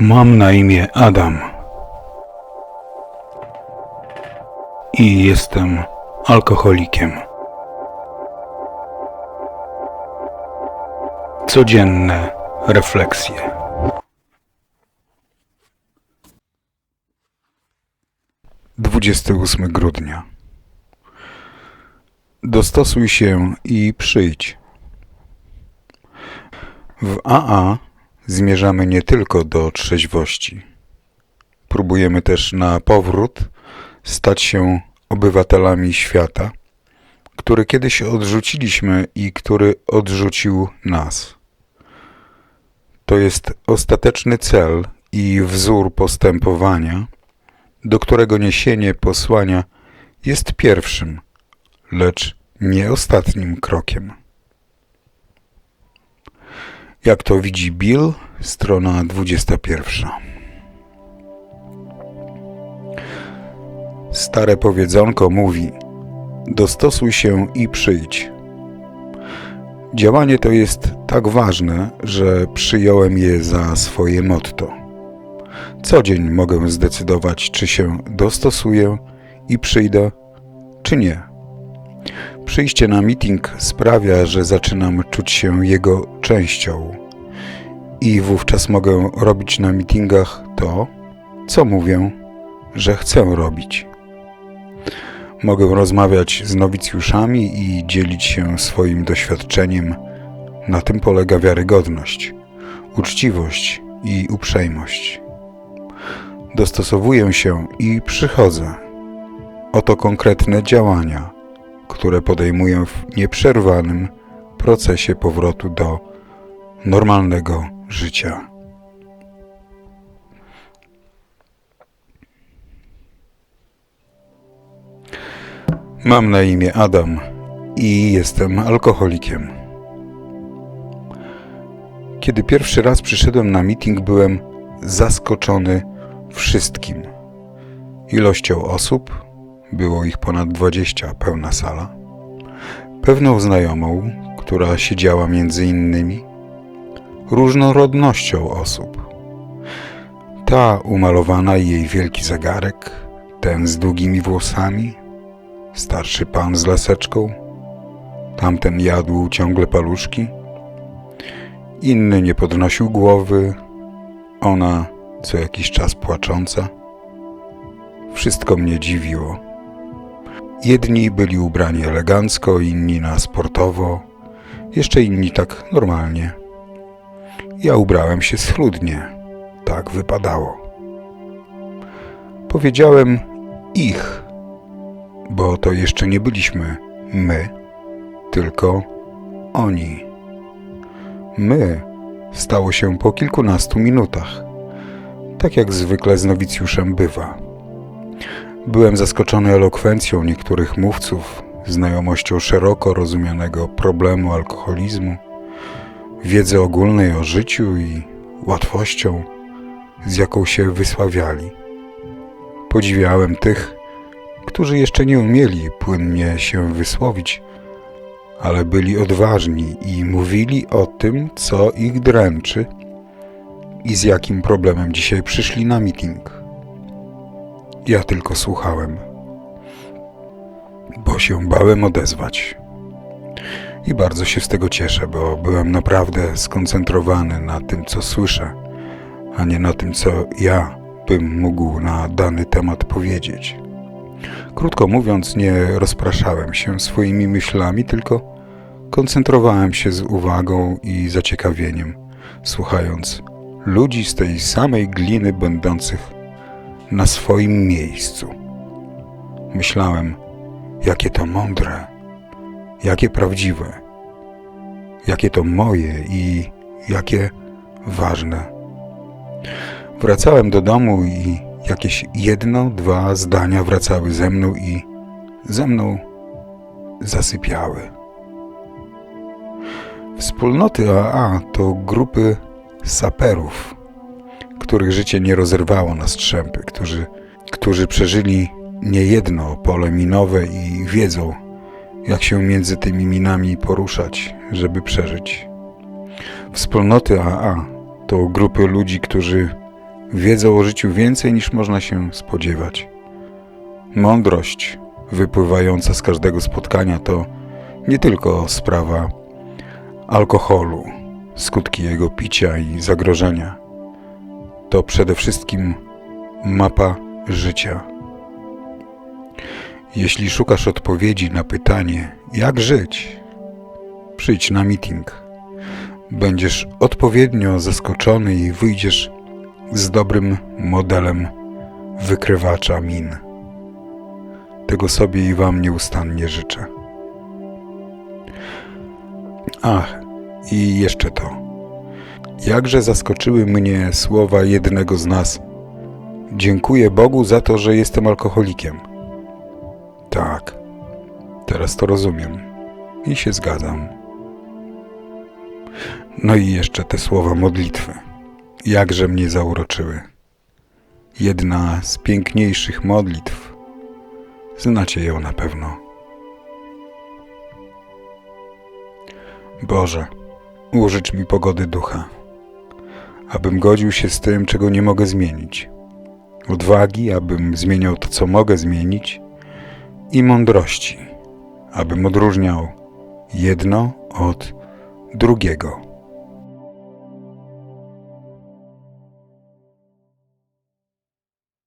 Mam na imię Adam. I jestem alkoholikiem. Codzienne refleksje. Dwudziesty ósmy grudnia. Dostosuj się i przyjdź. W AA zmierzamy nie tylko do trzeźwości. Próbujemy też na powrót stać się obywatelami świata, który kiedyś odrzuciliśmy i który odrzucił nas. To jest ostateczny cel i wzór postępowania, do którego niesienie posłania jest pierwszym, lecz nie ostatnim krokiem. Jak to widzi Bill, strona 21. Stare powiedzonko mówi: Dostosuj się i przyjdź. Działanie to jest tak ważne, że przyjąłem je za swoje motto. Co dzień mogę zdecydować, czy się dostosuję i przyjdę, czy nie. Przyjście na meeting sprawia, że zaczynam czuć się jego częścią i wówczas mogę robić na meetingach to, co mówię, że chcę robić. Mogę rozmawiać z nowicjuszami i dzielić się swoim doświadczeniem. Na tym polega wiarygodność, uczciwość i uprzejmość. Dostosowuję się i przychodzę. Oto konkretne działania, które podejmuję w nieprzerwanym procesie powrotu do normalnego życia. Mam na imię Adam i jestem alkoholikiem. Kiedy pierwszy raz przyszedłem na meeting, byłem zaskoczony wszystkim. Ilością osób, było ich ponad dwadzieścia, pełna sala. Pewną znajomą, która siedziała między innymi, różnorodnością osób. Ta umalowana i jej wielki zegarek, ten z długimi włosami, starszy pan z laseczką, tamten jadł ciągle paluszki, inny nie podnosił głowy, ona co jakiś czas płacząca. Wszystko mnie dziwiło. Jedni byli ubrani elegancko, inni na sportowo, jeszcze inni tak normalnie. Ja ubrałem się schludnie. Tak wypadało. Powiedziałem ich, bo to jeszcze nie byliśmy my, tylko oni. My stało się po kilkunastu minutach, tak jak zwykle z nowicjuszem bywa. Byłem zaskoczony elokwencją niektórych mówców, znajomością szeroko rozumianego problemu alkoholizmu, wiedzy ogólnej o życiu i łatwością, z jaką się wysławiali. Podziwiałem tych, którzy jeszcze nie umieli płynnie się wysłowić, ale byli odważni i mówili o tym, co ich dręczy i z jakim problemem dzisiaj przyszli na meeting. Ja tylko słuchałem, bo się bałem odezwać. I bardzo się z tego cieszę, bo byłem naprawdę skoncentrowany na tym, co słyszę, a nie na tym, co ja bym mógł na dany temat powiedzieć. Krótko mówiąc, nie rozpraszałem się swoimi myślami, tylko koncentrowałem się z uwagą i zaciekawieniem, słuchając ludzi z tej samej gliny będących na swoim miejscu. Myślałem, jakie to mądre, jakie prawdziwe, jakie to moje i jakie ważne. Wracałem do domu i jakieś jedno, dwa zdania wracały ze mną i ze mną zasypiały. Wspólnoty AA to grupy saperów, których życie nie rozerwało na strzępy, którzy, którzy przeżyli niejedno pole minowe i wiedzą, jak się między tymi minami poruszać, żeby przeżyć. Wspólnoty AA to grupy ludzi, którzy wiedzą o życiu więcej niż można się spodziewać. Mądrość wypływająca z każdego spotkania to nie tylko sprawa alkoholu, skutki jego picia i zagrożenia. To przede wszystkim mapa życia. Jeśli szukasz odpowiedzi na pytanie, jak żyć, przyjdź na meeting. Będziesz odpowiednio zaskoczony i wyjdziesz z dobrym modelem wykrywacza min. Tego sobie i Wam nieustannie życzę. Ach, i jeszcze to. Jakże zaskoczyły mnie słowa jednego z nas. Dziękuję Bogu za to, że jestem alkoholikiem. Tak, teraz to rozumiem i się zgadzam. No i jeszcze te słowa modlitwy. Jakże mnie zauroczyły. Jedna z piękniejszych modlitw. Znacie ją na pewno. Boże, użycz mi pogody ducha, abym godził się z tym, czego nie mogę zmienić. Odwagi, abym zmieniał to, co mogę zmienić, i mądrości, abym odróżniał jedno od drugiego.